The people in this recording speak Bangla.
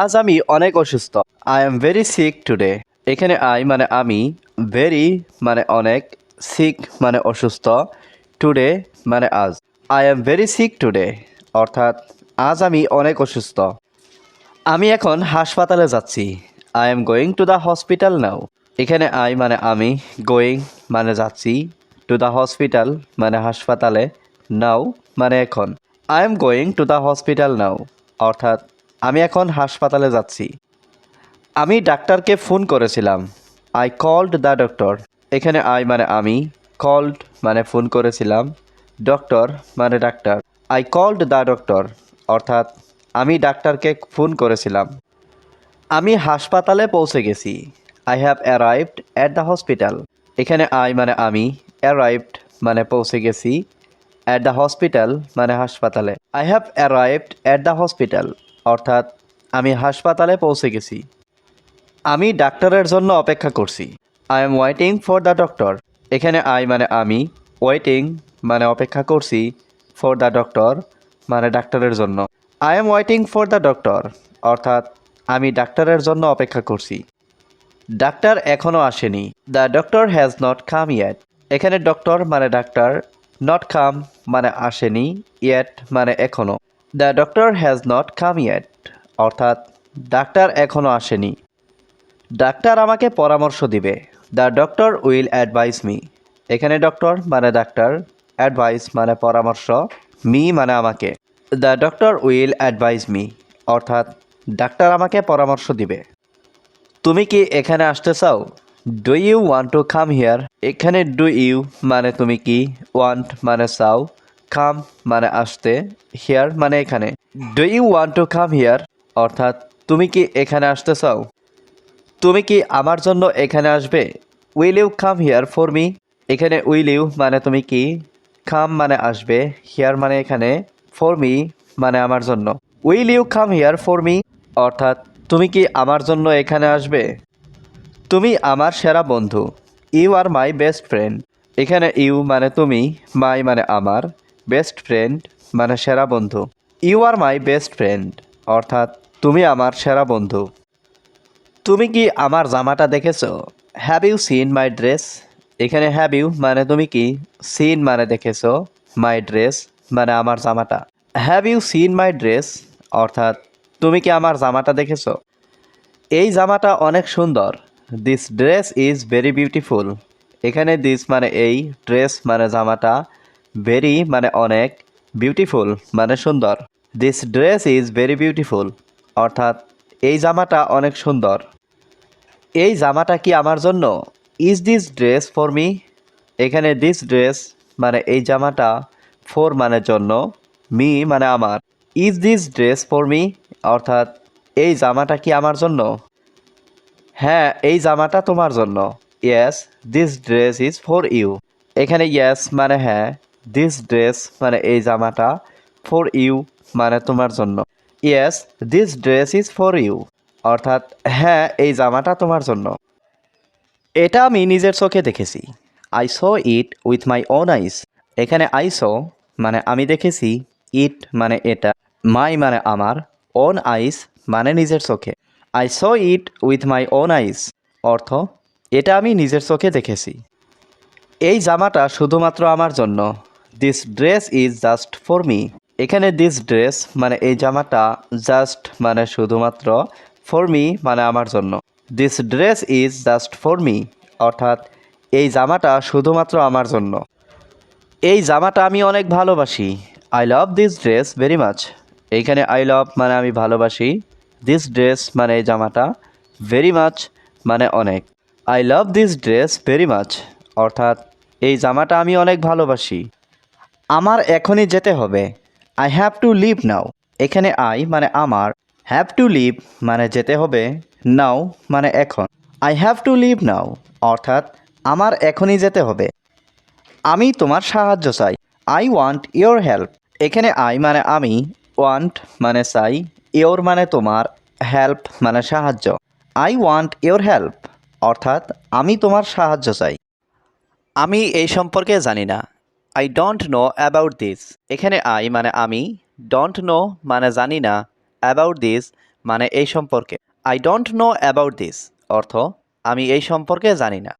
আজ আমি অনেক অসুস্থ। I am very sick today এখানে আই মানে আমি ভেরি মানে অনেক সিক মানে অসুস্থ। টুডে মানে আজ। I am very sick today অর্থাৎ আজ আমি অনেক অসুস্থ। আমি এখন হাসপাতালে যাচ্ছি। I am going to the hospital now এখানে আই মানে আমি গোয়িং মানে যাচ্ছি। টু দ্য হসপিটাল মানে হাসপাতালে নাও মানে এখন। I am going to the hospital now অর্থাৎ আমি এখন হাসপাতালে যাচ্ছি। আমি ডাক্তারকে ফোন করেছিলাম। আই কল্ড দ্য ডক্টর এখানে আই মানে আমি কল্ড মানে ফোন করেছিলাম। ডক্টর মানে ডাক্তার। আই কল্ড দ্য ডক্টর অর্থাৎ, আমি ডাক্তারকে ফোন করেছিলাম। আমি হাসপাতালে পৌঁছে গেছি। I have arrived at the hospital এখানে আই মানে আমি অ্যারাইভড মানে পৌঁছে গেছি। অ্যাট দ্য হসপিটাল মানে হাসপাতালে। I have arrived at the hospital অর্থাৎ আমি হাসপাতালে পৌঁছে গেছি। আমি ডাক্তারের জন্য অপেক্ষা করছি। I am waiting for the doctor এখানে আই মানে আমি ওয়েটিং মানে অপেক্ষা করছি ফর দ্য ডক্টর মানে ডাক্তারের জন্য। I am waiting for the doctor অর্থাৎ আমি ডাক্তারের জন্য অপেক্ষা করছি। ডাক্তার এখনও আসেনি। The doctor has not come yet এখানে ডক্টর মানে ডাক্তার নট কাম মানে আসেনি ইয়েট মানে এখনও the doctor has not come yet. অর্থাৎ, ডাক্তার এখনও আসেনি। ডাক্তার আমাকে পরামর্শ দিবে। The doctor will advise me. এখানে ডক্টর মানে ডাক্তার, অ্যাডভাইস মানে পরামর্শ, মি মানে আমাকে। The doctor will advise me. অর্থাৎ, ডাক্তার আমাকে পরামর্শ দিবে। তুমি কি এখানে আসতে চাও? Do you want to come here? এখানে ডু ইউ মানে তুমি কি? ওয়ান্ট মানে চাও? কাম মানে আসতে হিয়ার মানে এখানে। Do you want to come here অর্থাৎ, তুমি কি এখানে আসতে চাও? তুমি কি আমার জন্য এখানে আসবে? Will you come here for me এখানে উইল ইউ মানে তুমি কি? কাম মানে আসবে হিয়ার মানে এখানে ফর মি মানে আমার জন্য। Will you come here for me অর্থাৎ, তুমি কি আমার জন্য এখানে আসবে? তুমি আমার সেরা বন্ধু। You are my best friend এখানে ইউ মানে তুমি মাই মানে আমার। বেস্ট ফ্রেন্ড মানে সেরা বন্ধু। You are my best friend অর্থাৎ তুমি আমার সেরা বন্ধু। তুমি কি আমার জামাটা দেখেছ? Have you seen my dress এখানে হ্যাভ ইউ মানে তুমি কি? সিন মানে দেখেছ মাই ড্রেস মানে আমার জামাটা। Have you seen my dress অর্থাৎ তুমি কি আমার জামাটা দেখেছ? এই জামাটা অনেক সুন্দর। This dress is very beautiful এখানে দিস মানে এই ড্রেস মানে জামাটা। ভেরি মানে অনেক বিউটিফুল মানে সুন্দর। This dress is very beautiful অর্থাৎ এই জামাটা অনেক সুন্দর। এই জামাটা কি আমার জন্য? Is this dress for me এখানে দিস ড্রেস মানে এই জামাটা ফর মানে জন্য মি মানে আমার। Is this dress for me অর্থাৎ এই জামাটা কি আমার জন্য? হ্যাঁ এই জামাটা তোমার জন্য। Yes this dress is for you এখানে ইয়েস মানে হ্যাঁ। দিস ড্রেস মানে এই জামাটা ফর ইউ মানে তোমার জন্য। Yes this dress is for you অর্থাৎ হ্যাঁ এই জামাটা তোমার জন্য। এটা আমি নিজের চোখে দেখেছি। I saw it with my own eyes এখানে আই স মানে আমি দেখেছি ইট মানে এটা। মাই মানে আমার ওন আইস মানে নিজের চোখে। I saw it with my own eyes অর্থ, এটা আমি নিজের চোখে দেখেছি। এই জামাটা শুধুমাত্র আমার জন্য। This dress is just for me এখানে দিস ড্রেস মানে এই জামাটা জাস্ট মানে শুধুমাত্র ফর মি মানে আমার জন্য। This dress is just for me অর্থাৎ এই জামাটা শুধুমাত্র আমার জন্য। এই জামাটা আমি অনেক ভালোবাসি। I love this dress very much এইখানে আই লাভ মানে আমি ভালোবাসি। দিস ড্রেস মানে এই জামাটা ভেরি মাচ মানে অনেক। I love this dress very much অর্থাৎ এই জামাটা আমি অনেক ভালোবাসি। আমার এখনই যেতে হবে। I have to leave now এখানে আই মানে আমার। হ্যাভ টু লিভ মানে যেতে হবে। নাও মানে এখন। I have to leave now অর্থাৎ আমার এখনই যেতে হবে। আমি তোমার সাহায্য চাই। আই ওয়ান্ট ইয়োর হেল্প এখানে আই মানে আমি। ওয়ান্ট মানে চাই। ইয়োর মানে তোমার। হেল্প মানে সাহায্য। আই ওয়ান্ট ইয়োর হেল্প অর্থাৎ আমি তোমার সাহায্য চাই। আমি এই সম্পর্কে জানি না। I don't know about this এখানে আই মানে আমি ডোন্ট নো মানে জানি না অ্যাবাউট দিস মানে এই সম্পর্কে। I don't know about this অর্থ আমি এই সম্পর্কে জানি না।